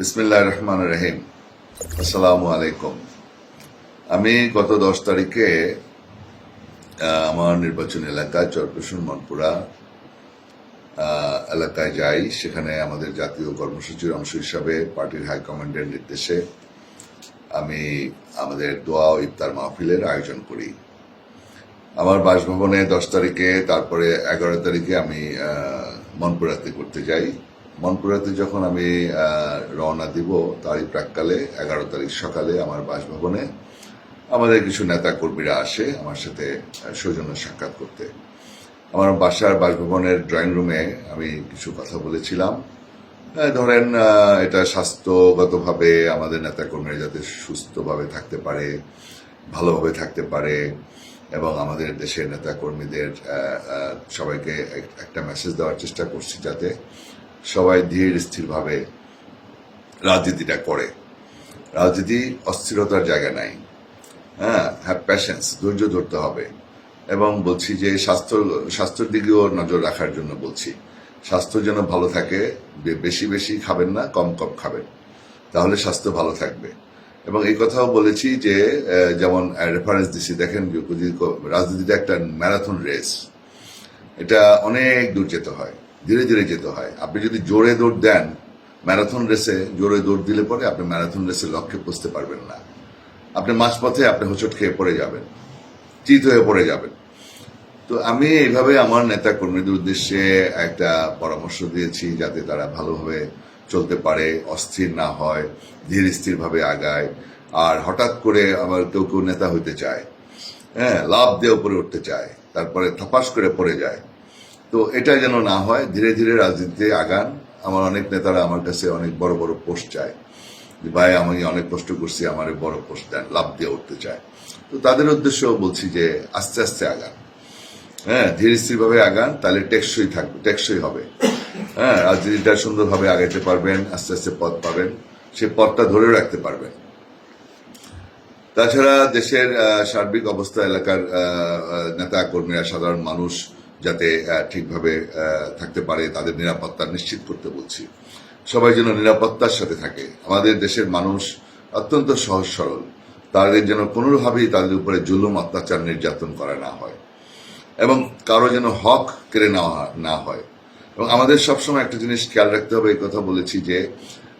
বিসমিল্লাহ রহমান রহিম। আসসালামু আলাইকুম। আমি গত দশ তারিখে আমার নির্বাচন এলাকা চরপেশন মনপুরা এলাকায় যাই। সেখানে আমাদের জাতীয় কর্মসূচির অংশ হিসাবে পার্টির হাইকমান্ডের নির্দেশে আমি আমাদের দোয়া ও ইফতার মাহফিলের আয়োজন করি। আমার বাসভবনে দশ তারিখে, তারপরে এগারো তারিখে আমি মনপুরাতে করতে যাই। মনপুরাতে যখন আমি রওনা দিব তারই প্রাককালে, এগারো তারিখ সকালে আমার বাসভবনে, আমাদের কিছু নেতা কর্মীরা আসে আমার সাথে সৌজন্য সাক্ষাৎ করতে। আমার বাসার বাসভবনের ড্রয়িং রুমে আমি কিছু কথা বলেছিলাম। ধরেন এটা স্বাস্থ্যগতভাবে আমাদের নেতাকর্মীরা যাতে সুস্থভাবে থাকতে পারে, ভালোভাবে থাকতে পারে, এবং আমাদের দেশের নেতাকর্মীদের সবাইকে একটা মেসেজ দেওয়ার চেষ্টা করছি যাতে সবাই ধীর স্থিরভাবে রাজনীতিটা করে। রাজনীতি অস্থিরতার জায়গা নাই। হ্যাঁ হ্যাভ প্যাশেন্স ধৈর্য ধরতে হবে। এবং বলছি যে স্বাস্থ্য, স্বাস্থ্যের দিকেও নজর রাখার জন্য বলছি। স্বাস্থ্য যেন ভালো থাকে বেশি বেশি খাবেন না, কম কম খাবেন। তাহলে স্বাস্থ্য ভালো থাকবে। এবং এই কথাও বলেছি যে যেমন রেফারেন্স দিছি, দেখেন রাজনীতিটা একটা ম্যারাথন রেস এটা অনেক দূর যেতে হয়। ধীরে ধীরে যেতে হয়। আপনি যদি জোরে দৌড় দেন, ম্যারাথন রেসে জোরে দৌড় দিলে পরে আপনি ম্যারাথন রেসে লক্ষ্যে পৌঁছতে পারবেন না। আপনি মাঝপথে আপনি হোঁচট খেয়ে পড়ে যাবেন, চিত হয়ে পড়ে যাবেন। তো আমি এইভাবে আমার নেতা কর্মীদের উদ্দেশ্যে একটা পরামর্শ দিয়েছি যাতে তারা ভালোভাবে চলতে পারে, অস্থির না হয়, ধীর স্থিরভাবে আগায়। আর হঠাৎ করে আমার কেউ কেউ নেতা হইতে চায় হ্যাঁ লাভ দিয়ে উপরে উঠতে চায়, তারপরে থপাস করে পড়ে যায়। তো এটা যেন না হয়, ধীরে ধীরে রাজনীতিতে আগান। আমার অনেক নেতারা আমার কাছে অনেক বড় বড় পোস্ট চায় ভাই, আমি অনেক কষ্ট করছি, আমার বড় পোস্ট দেন, লাভ দিয়ে উঠতে চায়। তো তাদের উদ্দেশ্য বলছি যে, আস্তে আস্তে আগান। হ্যাঁ ধীরে স্থিরভাবে আগান, তাহলে টেকসই থাকবে, টেকসই হবে। হ্যাঁ রাজনীতিটা সুন্দরভাবে আগাইতে পারবেন, আস্তে আস্তে পথ পাবেন, সে পথটা ধরে রাখতে পারবেন। তাছাড়া দেশের সার্বিক অবস্থা, এলাকার নেতা কর্মীরা, সাধারণ মানুষ যাতে ঠিকভাবে থাকতে পারে, তাদের নিরাপত্তা নিশ্চিত করতে বলছি। সবাই যেন নিরাপত্তার সাথে থাকে। আমাদের দেশের মানুষ অত্যন্ত সহজ সরল। তাদের যেন কোনোভাবেই তাদের উপরে জুলুম, অত্যাচার, নির্যাতন করা না হয় এবং কারও যেন হক কেড়ে নেওয়া না হয়। এবং আমাদের সবসময় একটা জিনিস খেয়াল রাখতে হবে, এই কথা বলেছি যে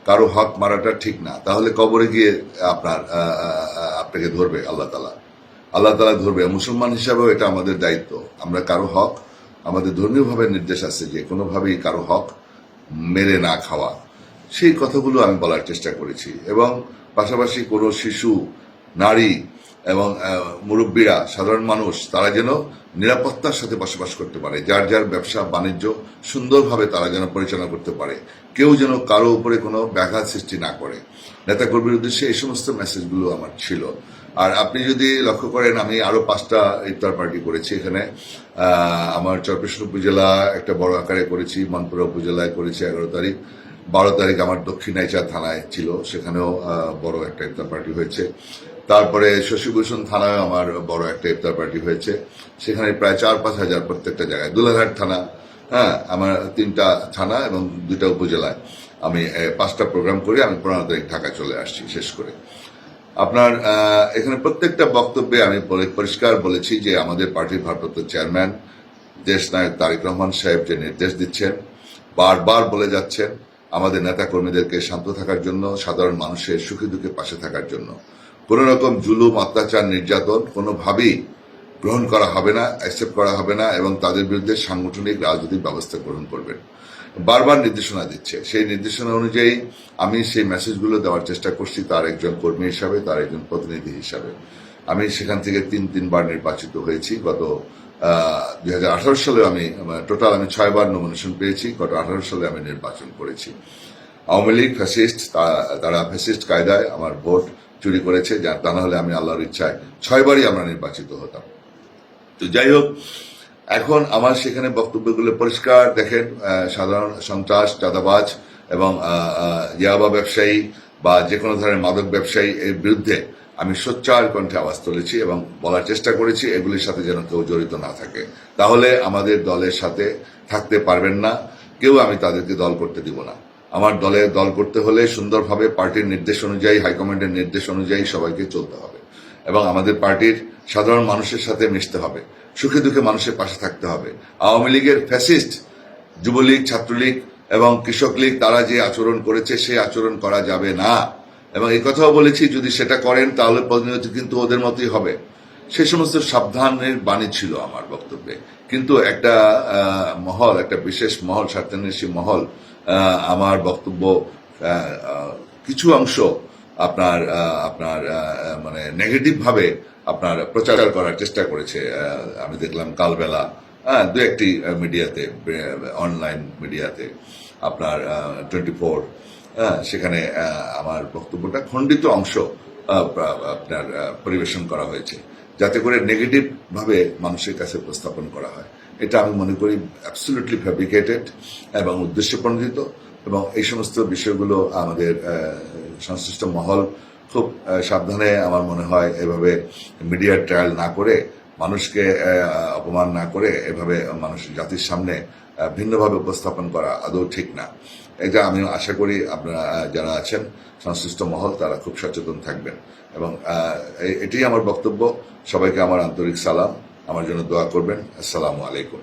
কারও হক মারাটা ঠিক না। তাহলে কবরে গিয়ে আপনার আপনাকে ধরবে আল্লাহ তালা। আল্লাহ তালা ধরবে। মুসলমান হিসাবেও এটা আমাদের দায়িত্ব। আমরা কারও হক আমাদের ধর্মীয়ভাবে নির্দেশ আছে যে কোনোভাবেই কারও হক মেরে না খাওয়া। সেই কথাগুলো আমি বলার চেষ্টা করেছি এবং পাশাপাশি কোনো শিশু, নারী এবং মুরব্বীরা, সাধারণ মানুষ, তারা যেন নিরাপত্তার সাথে বসবাস করতে পারে, যার যার ব্যবসা, বাণিজ্য সুন্দরভাবে তারা যেন পরিচালনা করতে পারে। কেউ যেন কারও উপরে কোনো ব্যাঘাত সৃষ্টি না করে। নেতাকর্মীর উদ্দেশ্যে এই সমস্ত মেসেজগুলো আমার ছিল। আর আপনি যদি লক্ষ্য করেন, আমি আরও পাঁচটা ইফতার পার্টি করেছি এখানে। আমার চরপেশন উপজেলা একটা বড় আকারে করেছি, মনপুরা উপজেলায় করেছি এগারো তারিখ। বারো তারিখ আমার দক্ষিণ নাইচা থানায় ছিল, সেখানেও বড় একটা ইফতার পার্টি হয়েছে। তারপরে শশীভূষণ থানায় আমার বড় একটা ইফতার পার্টি হয়েছে। সেখানে প্রায় চার পাঁচ হাজার প্রত্যেকটা জায়গায়। দুলাঘাট থানা হ্যাঁ আমার তিনটা থানা এবং দুইটা উপজেলায় আমি পাঁচটা প্রোগ্রাম করে। আমি পনেরো তারিখ ঢাকা চলে আসছি, শেষ করে। আপনার এখানে প্রত্যেকটা বক্তব্যে আমি পরিষ্কার বলেছি যে আমাদের পার্টির ভারপ্রাপ্ত চেয়ারম্যান দেশ নায়ক তারেক রহমান সাহেব যে নির্দেশ দিচ্ছেন, বারবার বলে যাচ্ছেন আমাদের নেতা কর্মীদেরকে শান্ত থাকার জন্য, সাধারণ মানুষের সুখে দুঃখে পাশে থাকার জন্য। কোনো রকম জুলুম, অত্যাচার, নির্যাতন কোনোভাবেই গ্রহণ করা হবে না অ্যাকসেপ্ট করা হবে না এবং তাদের বিরুদ্ধে সাংগঠনিক রাজনৈতিক ব্যবস্থা গ্রহণ করবেন। বারবার নির্দেশনা দিচ্ছে। সেই নির্দেশনা অনুযায়ী আমি সেই মেসেজগুলো দেওয়ার চেষ্টা করছি তার একজন কর্মী হিসাবে, তার একজন প্রতিনিধি হিসাবে। আমি সেখান থেকে তিন, তিনবার নির্বাচিত হয়েছি। গত দুই হাজার আঠারো সালে আমি টোটাল আমি ছয়বার নমিনেশন পেয়েছি। গত আঠারো সালে আমি নির্বাচন করেছি। আওয়ামী লীগ ফ্যাসিস্ট তারা ফ্যাসিস্ট কায়দায় আমার ভোট চুরি করেছে। যা, তা নাহলে আমি আল্লাহর ইচ্ছায় ছয়বারই আমরা নির্বাচিত হতাম। তো যাই হোক এখন আমার সেখানে বক্তব্যগুলো পরিষ্কার, দেখেন সাধারণ সন্ত্রাস, চাঁদাবাজ এবং ইয়াবা ব্যবসায়ী বা যে কোনো ধরনের মাদক ব্যবসায়ী এর বিরুদ্ধে আমি সোচ্চার কণ্ঠে আওয়াজ তুলেছি এবং বলার চেষ্টা করেছি এগুলির সাথে যেন কেউ জড়িত না থাকে। তাহলে আমাদের দলের সাথে থাকতে পারবেন না, কেউ আমি তাদেরকে দল করতে দিব না। আমার দলে দল করতে হলে সুন্দরভাবে পার্টির নির্দেশ অনুযায়ী, হাইকমান্ডের নির্দেশ অনুযায়ী সবাইকে চলতে হবে। এবং আমাদের পার্টির সাধারণ মানুষের সাথে মিশতে হবে। সুখে দুঃখে মানুষের পাশে থাকতে হবে। আওয়ামী লীগের ফ্যাসিস্ট, যুবলীগ, ছাত্রলীগ এবং কৃষক লীগ, তারা যে আচরণ করেছে সেই আচরণ করা যাবে না। এবং এই কথাও বলেছি, যদি সেটা করেন, তাহলে পরিণতি কিন্তু ওদের মতোই হবে। সে সমস্ত সাবধানের বাণী ছিল আমার বক্তব্যে। কিন্তু একটা মহল, একটা বিশেষ মহল স্বার্থান্বেষী মহল আমার বক্তব্য কিছু অংশ আপনার আপনার মানে নেগেটিভ ভাবে আপনার প্রচার করার চেষ্টা করেছে আমি দেখলাম কালবেলা হ্যাঁ দু একটি মিডিয়াতে অনলাইন মিডিয়াতে, আপনার টোয়েন্টি ফোর সেখানে আমার বক্তব্যটা খণ্ডিত অংশ আপনার পরিবেশন করা হয়েছে, যাতে করে নেগেটিভ ভাবে মানুষের কাছে উপস্থাপন করা হয়। এটা আমি মনে করি অ্যাবসলিউটলি ফ্যাব্রিকেটেড এবং উদ্দেশ্য প্রণোদিত এবং এই সমস্ত বিষয়গুলো আমাদের সংশ্লিষ্ট মহল খুব সাবধানে আমার মনে হয় এভাবে মিডিয়ার ট্রায়াল না করে মানুষকে অপমান না করে এভাবে মানুষ জাতির সামনে ভিন্নভাবে উপস্থাপন করা আদৌ ঠিক না। এটা আমি আশা করি আপনারা যারা আছেন সংশ্লিষ্ট মহল তারা খুব সচেতন থাকবেন। এবং আহ, এ- এটাই আমার বক্তব্য। সবাইকে আমার আন্তরিক সালাম। আমার জন্য দোয়া করবেন। আসসালামু আলাইকুম।